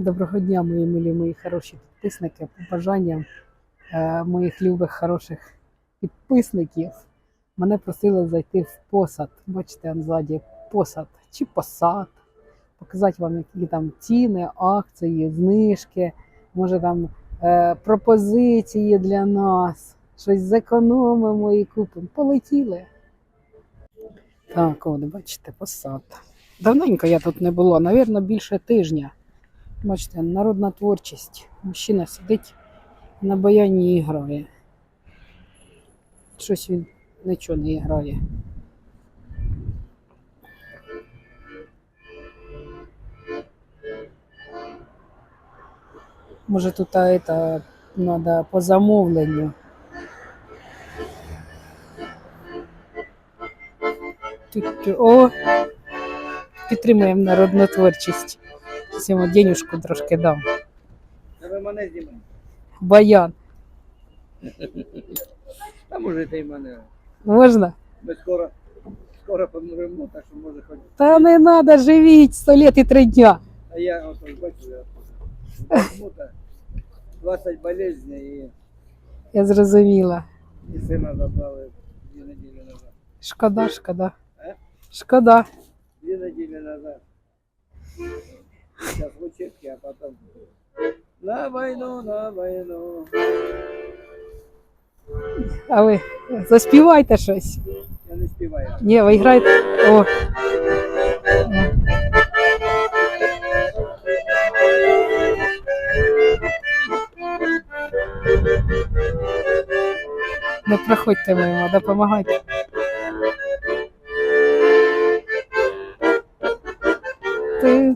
Доброго дня, мої милі, мої хороші підписники. Побажання е, моїх любих хороших підписників. Мене просили зайти в посад. Бачите, там ззаді посад чи посад. Показати вам, які там ціни, акції, знижки, може там е, пропозиції для нас. Щось зекономимо і купимо. Полетіли. Так, от, бачите, посад. Давненько я тут не була, навірно, більше тижня. Бачите, народна творчість. Мужчина сидить на баяні і грає. Щось він нічого не грає. Може тут а, это надо по замовленню. Тю-тю. О! Підтримуємо народну творчість. Зараз йому денюжку трошки дам. Та ви мене знімаєте. Баян. А може ти й мене. Можна? Ми скоро, скоро помремо, так що може хоч. Та не треба, живіть 100 лет і 3 дня. А я ось ось бачу, я почему-то 20 болезней і, Я зрозуміла. і сина забрали дві неділі назад. Шкода, шкода. Е? Шкода. Дві неділі назад. В учебці, а потім на війну, на війну. А ви заспівайте щось. Я не співаю. Ні, ви граєте. О. Не проходьте мимо, допомагайте. Ти...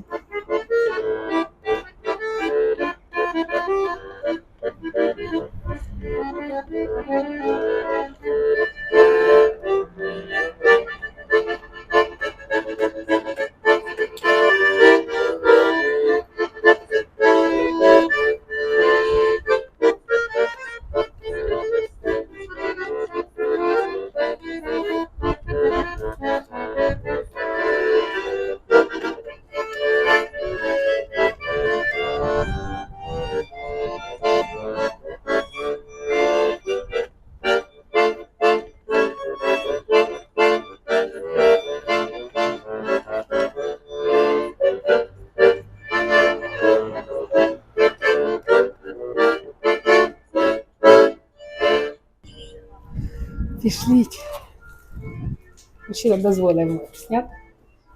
Мужчина дозволив зняти.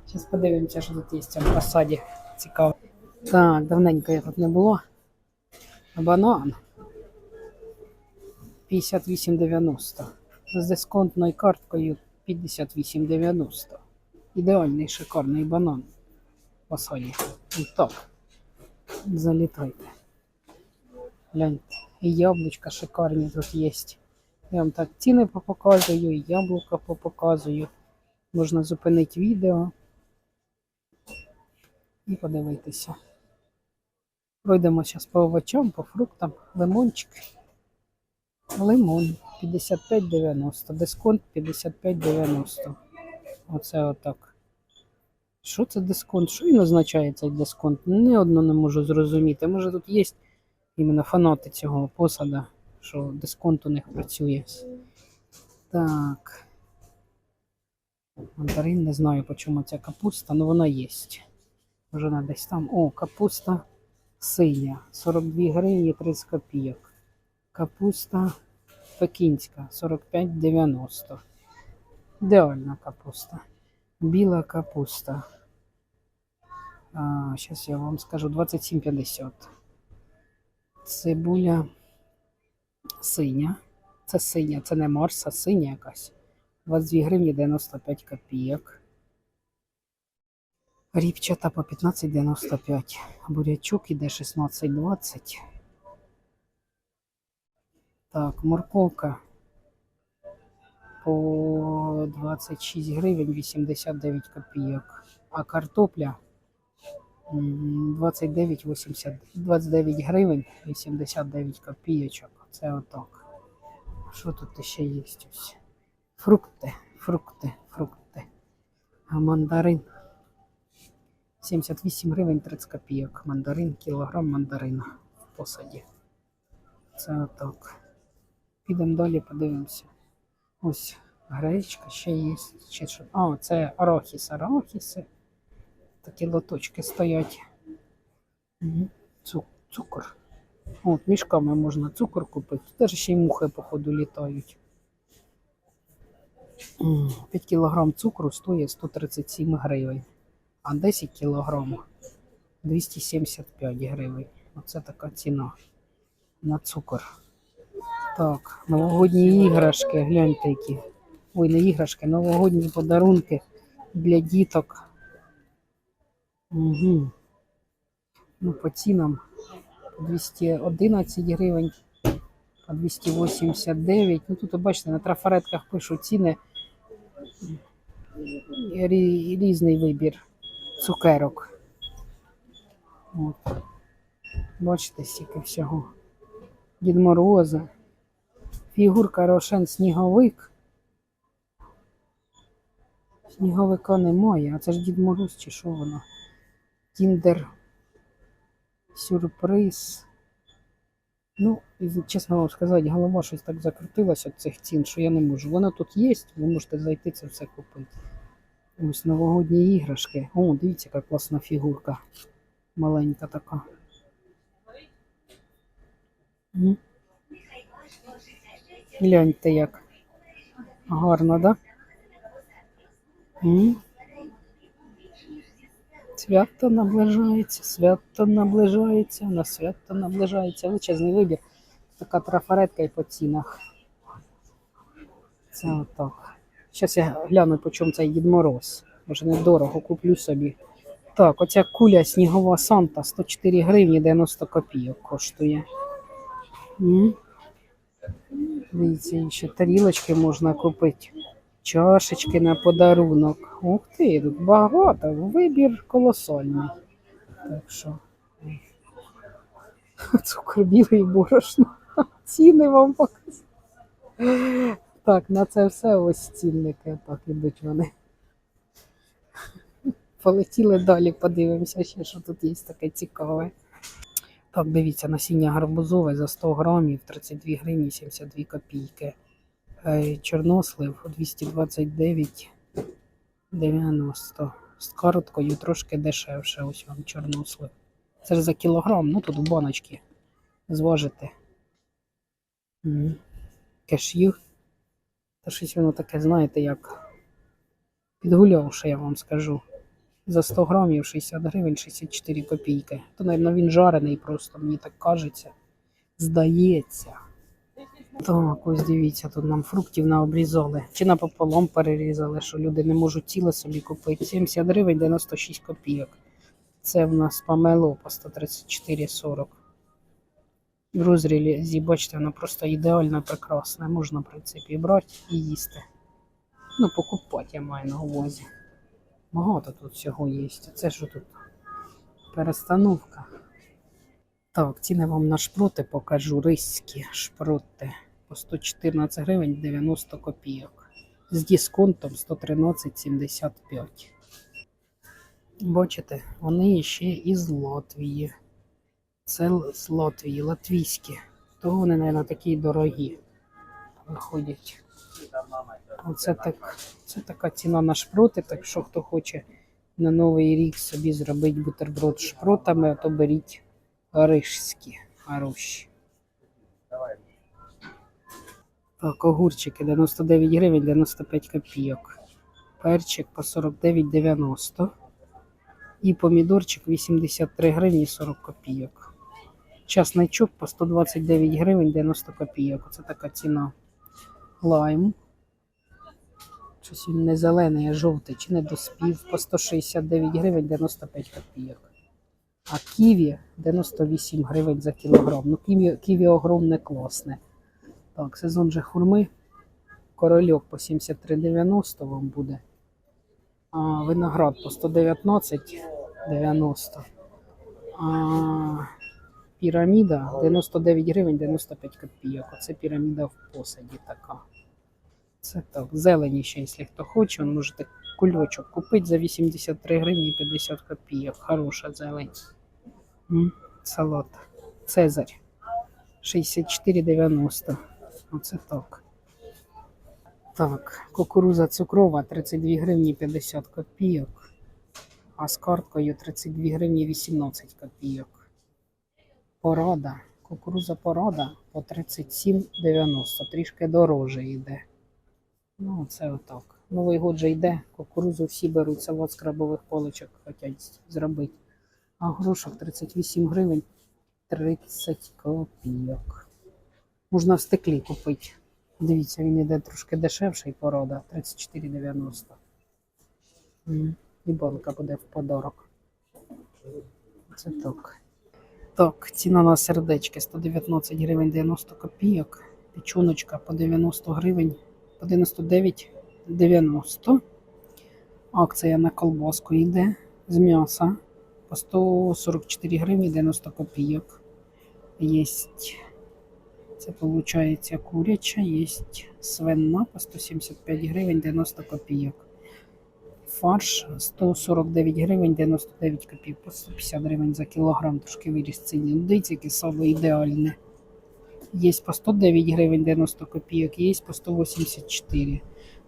Зараз подивимося, що тут є в цьому посаді. Цікаво. Так, давненько я тут не було. Банан. 58,90. З дисконтною карткою 58,90. Ідеальний шикарний банан. Посаді. Ось Так. Залітайте. Гляньте. І яблучка шикарні тут є. Я вам так ціни попоказую, і яблука попоказую. Можна зупинити відео і подивитися. Пройдемо зараз по овочам, по фруктам. Лимончик. Лимон 55,90. Дисконт 55,90. Оце отак. Що це дисконт? Що він означає цей дисконт? Ні одно не можу зрозуміти. Може тут є іменно фанати цього посада що дисконт у них працює. Так. Мандарин, не знаю, по чому ця капуста, але вона є. Може вона десь там. О, капуста синя. 42 гривні 30 копійок. Капуста пекінська 45,90. Ідеальна капуста. Біла капуста. А, Зараз я вам скажу 27,50. Цибуля синя. Це синя, це не Марс, а синя якась. 22 гривні 95 копійок. Ріпчата по 15,95. Бурячок іде 16,20. Так, морковка по 26 гривень 89 копійок. А картопля м, 29,80 29 гривень 89 копійочок. Це отак. Що тут ще є? Ось? Фрукти, фрукти, фрукти. А мандарин 78 гривень 30 копійок. Мандарин, кілограм мандарина в посаді. Це отак. Підемо далі, подивимося. Ось гречка ще є. Ще що. А, це арахіс, арахіси. Такі лоточки стоять. Цукор. От, мішками можна цукор купити. Теж ще й мухи, походу, літають. 5 кілограм цукру стоїть 137 гривень, а 10 кілограм 275 гривень. Оце така ціна на цукор. Так, новогодні іграшки, гляньте які. Ой, не іграшки, новогодні подарунки для діток. Угу. Ну, по цінам 211 гривень, по 289. Ну тут, бачите, на трафаретках пишуть ціни. Рі- Різний вибір цукерок. От. Бачите, стільки всього. Дід Мороза. Фігурка Рошен Сніговик. Сніговика немає, а це ж Дід Мороз чи що воно? Кіндер. Сюрприз. Ну, чесно вам сказати, голова щось так закрутилася від цих цін, що я не можу. Воно тут є, ви можете зайти це все купити. Ось новогодні іграшки. О, дивіться, яка класна фігурка. Маленька така. М. Гляньте як. Гарно, да? Свято наближається, свято наближається, на свято наближається. Величезний вибір. Така трафаретка і по цінах. Це отак. Зараз я гляну, по чому цей Дід Мороз. Може недорого куплю собі. Так, оця куля снігова Санта 104 гривні 90 копійок коштує. Дивіться, ще тарілочки можна купити. Чашечки на подарунок. Ух ти, тут багато, вибір колосальний. Так що. Цукор білий борошно. Ціни вам показую. Так, на це все ось цінники. Так ідуть вони. Полетіли далі, подивимося ще, що тут є таке цікаве. Так, дивіться, насіння гарбузове за 100 грамів 32 гривні 72 копійки. Е, Чорнослив 229,90. З карткою трошки дешевше. Ось вам чорнослив. Це ж за кілограм, ну тут в баночки зважити. Кеш'ю. Та щось воно таке, знаєте, як підгулявше, я вам скажу. За 100 грамів 60 гривень 64 копійки. То, мабуть, він жарений просто, мені так кажеться. Здається. Так, ось дивіться, тут нам фруктів наобрізали. Чи напополам перерізали, що люди не можуть ціле собі купити. 70 гривень 96 копійок. Це в нас помело по 134,40. В розрізі, бачите, воно просто ідеально прекрасне. Можна, в принципі, брати і їсти. Ну, покупати я маю на увазі. Багато тут всього є. Це що тут? Перестановка. Так, ціни вам на шпроти покажу. Ризькі шпроти по 114 гривень 90 копійок. З дисконтом 113,75. Бачите, вони ще із Латвії. Це з Латвії, латвійські. То вони, мабуть, такі дорогі виходять. Оце так, це така ціна на шпроти, так що хто хоче на Новий рік собі зробити бутерброд з шпротами, то беріть рижські хороші. Так, огурчики 99 гривень 95 копійок. Перчик по 49,90. І помідорчик 83 гривні 40 копійок. Часничок по 129 гривень 90 копійок. Оце така ціна. Лайм. Щось він не зелений, а жовтий, чи не доспів по 169 гривень 95 копійок. А ківі 98 гривень за кілограм. Ну, ківі, ківі огромне класне. Так, сезон же хурми. Корольок по 73,90 вам буде. А виноград по 119,90. А піраміда 99 гривень 95 копійок. Оце піраміда в посаді така. Це так, зелені ще, якщо хто хоче, ви можете кульочок купити за 83 гривні 50 копійок. Хороша зелень. М, Салат. Цезарь. 64,90. Оце так. Так, кукуруза цукрова 32 гривні 50 копійок. А з карткою 32 гривні 18 копійок. Порада. Кукуруза порада по 37,90. Трішки дороже йде. Ну, це отак. Новий год же йде, кукурузу всі беруть, салат з крабових поличок хочуть зробити. А грушок 38 гривень 30 копійок. Можна в стеклі купити. Дивіться, він йде трошки дешевший порода 34,90. І банка буде в подарок. Це так. Так, ціна на сердечки 119 гривень 90 копійок. Печоночка по 90 гривень, по 99,90. Акція на колбаску йде з м'яса по 144 гривні 90 копійок. Єсть, це виходить куряча, є свинна по 175 гривень 90 копійок. Фарш 149 гривень 99 копійок, по 150 гривень за кілограм, трошки виріс ціні. Ну, Дивіться, сало ідеальне. Є по 109 гривень 90 копійок, є по 184.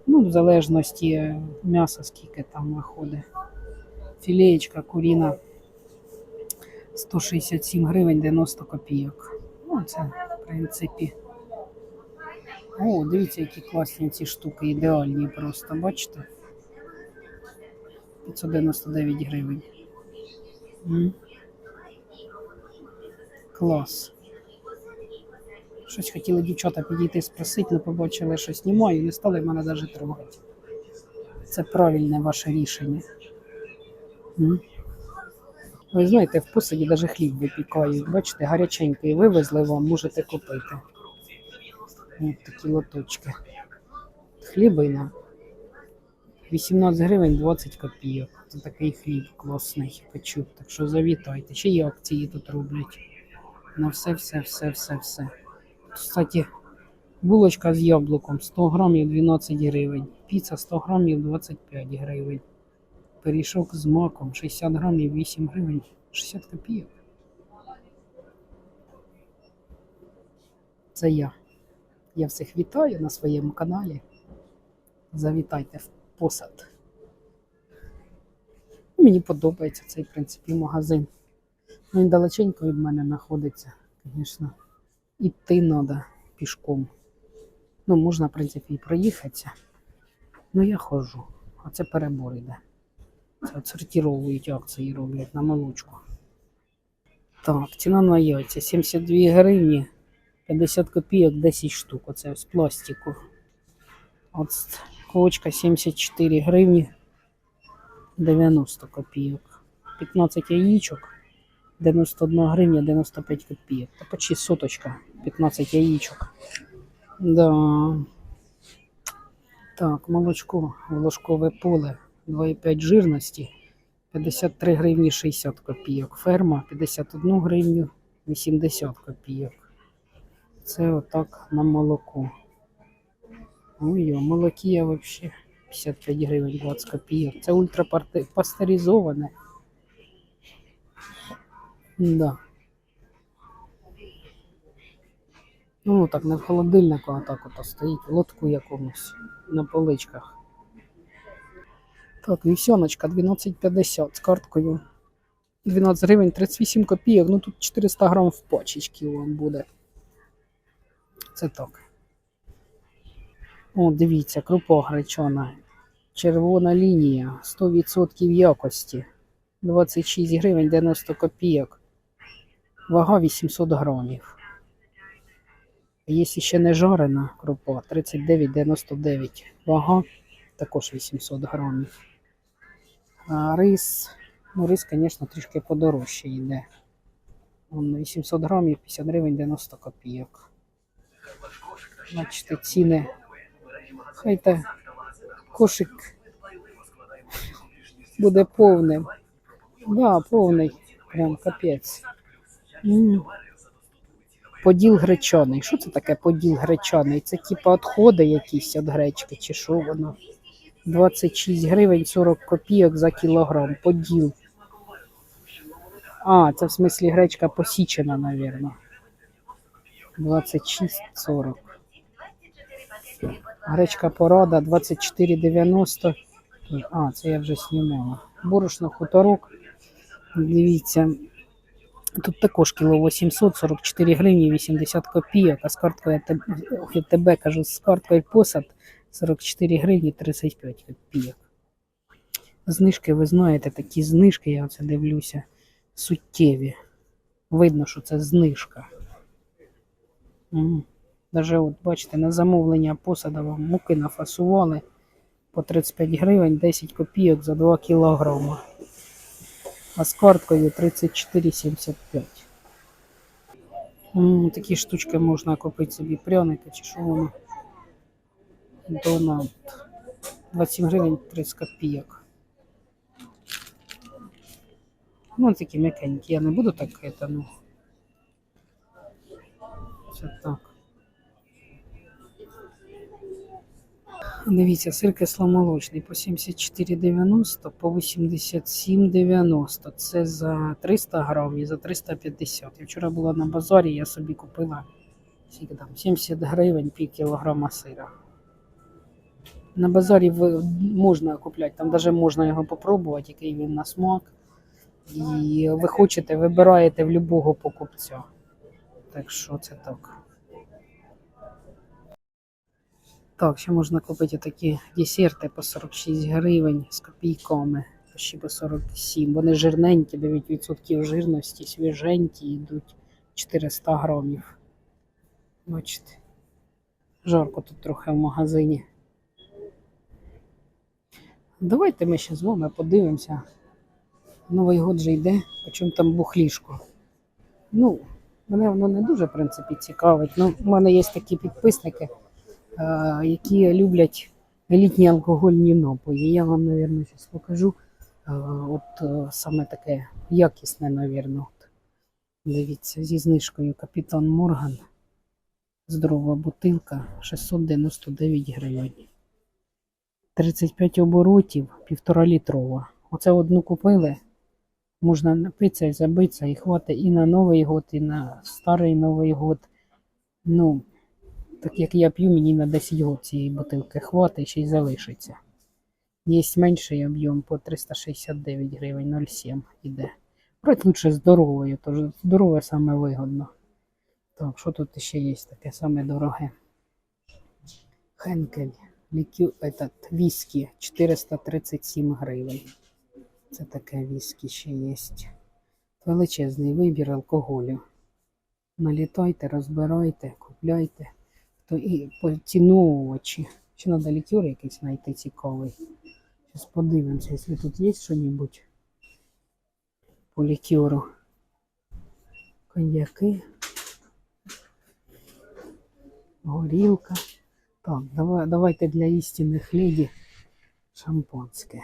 Ну, в залежності е, м'яса, скільки там виходить. Філеєчка куріна 167 гривень 90 копійок. Ну, це, принципі. О, дивіться, які класні ці штуки, ідеальні просто, бачите? 599 гривень. М. Клас. Щось хотіли дівчата підійти спросити, але побачили, що знімаю, і не стали мене навіть трогати. Це правильне ваше рішення. М. Ви знаєте, в посаді навіть хліб випікають. Бачите, гаряченький вивезли вам, можете купити. Ось такі лоточки. Хлібина. 18 гривень 20 копійок. Це такий хліб класний печуть. Так що завітайте. Ще є акції тут роблять. На все, все, все, все, все. Кстати, булочка з яблуком 100 грамів 12 гривень. Піца 100 грамів 25 гривень. Пиріжок з маком 60 грамів 8 гривень 60 копійок. Це я. Я всіх вітаю на своєму каналі. Завітайте в посад. Мені подобається цей, в принципі, магазин. Він далеченько від мене знаходиться, звісно. Іти треба пішком. Ну, можна, в принципі, і проїхатися. Ну, я ходжу. А це перебор йде. Це от сортировують акції роблять на молочку. Так, ціна на яйця 72 гривні, 50 копійок, 10 штук. Оце з пластику. От ковочка 74 гривні 90 копійок. 15 яєчок 91 гривня 95 копійок. Та почти соточка 15 яєчок. Да. Так, молочко, волошкове поле 2,5 жирності 53 гривні 60 копійок. Ферма 51 гривню 80 копійок. Це отак на молоко. Ой, молокія вообще 55 гривень 20 копійок. Це ультрапастеризоване. Да. Ну, так не в холодильнику, а так ото стоїть лотку якомусь на поличках. Так, вівсяночка 12,50 з карткою. 12 гривень 38 копійок. Ну тут 400 грам в пачечці вам буде. Це так. О, дивіться, крупа гречана. Червона лінія 100% якості. 26 гривень 90 копійок. Вага 800 грамів. Є ще не жарена крупа 39,99. Вага також 800 грамів. Рис, ну рис, звісно, трішки подорожче йде. Он 800 грамів 50 гривень 90 копійок. Бачите, ціни. Хай та кошик буде повним. Да, повний. Прям капець. М. поділ гречаний. Що це таке поділ гречаний? Це типа відходи якісь від гречки, чи що воно? 26 гривень 40 копійок за кілограм. Поділ. А, це в смислі гречка посічена, напевно. 26,40. Гречка порада 24,90. А, це я вже знімала. Борошно хуторок. Дивіться. Тут також кіло 844 гривні 80 копійок, а з карткою я тебе кажу, з карткою посад 44 гривні 35 копійок. Знижки, ви знаєте, такі знижки, я оце дивлюся, суттєві. Видно, що це знижка. Даже от, бачите, на замовлення посада вам муки нафасували по 35 гривень 10 копійок за 2 кілограма. А з карткою 34,75. Такі штучки можна купити собі пряники чи що воно. Донат. 27 гривень 30 копійок. Ну, такі м'якенькі. Я не буду так, это, ну. Це так. Дивіться, сир кисломолочний по 74,90, по 87,90. Це за 300 грам і за 350. Я вчора була на базарі, я собі купила скільки там, 70 гривень пів кілограма сира. На базарі можна купляти, там навіть можна його попробувати, який він на смак. І ви хочете, вибираєте в будь-якого покупця. Так що це так. Так, ще можна купити такі десерти по 46 гривень з копійками, ще по 47. Вони жирненькі, 9% жирності, свіженькі, йдуть 400 грамів. Бачите. Жарко тут трохи в магазині. Давайте ми ще з вами подивимося. Новий год же йде, по чому там бухлішко. Ну, мене воно не дуже, в принципі, цікавить. Ну, у мене є такі підписники, е, які люблять елітні алкогольні напої. Я вам, мабуть, зараз покажу. Е, От е, саме таке якісне, мабуть. Дивіться, зі знижкою Капітан Морган. Здорова бутилка 699 гривень. 35 оборотів, півтора літрова. Оце одну купили. Можна напитися і забитися, і хватить і на Новий год, і на старий Новий год. Ну, так як я п'ю, мені на 10 год цієї бутилки хватить, ще й залишиться. Є менший об'єм по 369 гривень 0,7 іде. Брать лучше здоровою, тож здорове саме вигодно. Так, що тут ще є таке саме дороге? Хенкель, лікю, этот, віскі 437 гривень. Це таке віскі ще є. Величезний вибір алкоголю. Налітайте, розбирайте, купляйте. То і поціновувачі. Ще треба лікер якийсь знайти цікавий. Зараз подивимося, якщо тут є щось по лікеру. Коньяки. Горілка. Так, давай, давайте для істинних леді шампанське.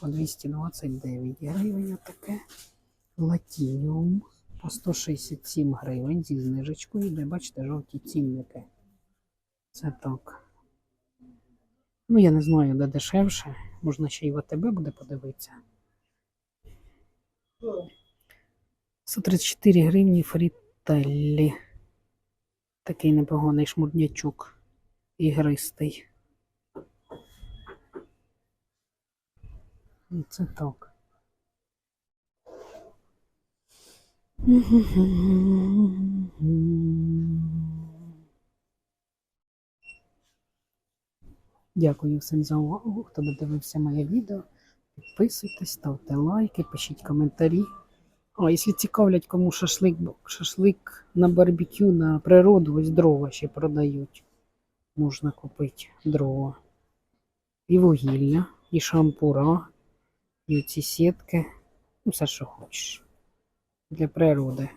По 229 гривень таке. Латініум по 167 гривень зі знижечкою. Йде, бачите, жовті цінники. Це так. Ну, я не знаю, де дешевше. Можна ще й в АТБ буде подивитися. 134 гривні фрітеллі. Такий непоганий шмурнячок ігристий. Це так. Дякую всім за увагу. Хто додивився моє відео. Підписуйтесь, ставте лайки, пишіть коментарі. А якщо цікавлять, кому шашлик, шашлик на барбекю на природу, ось дрова ще продають. Можна купити дрова. І вугілля, і шампура, і ці сітки. Ну, все, що хочеш. Для природи.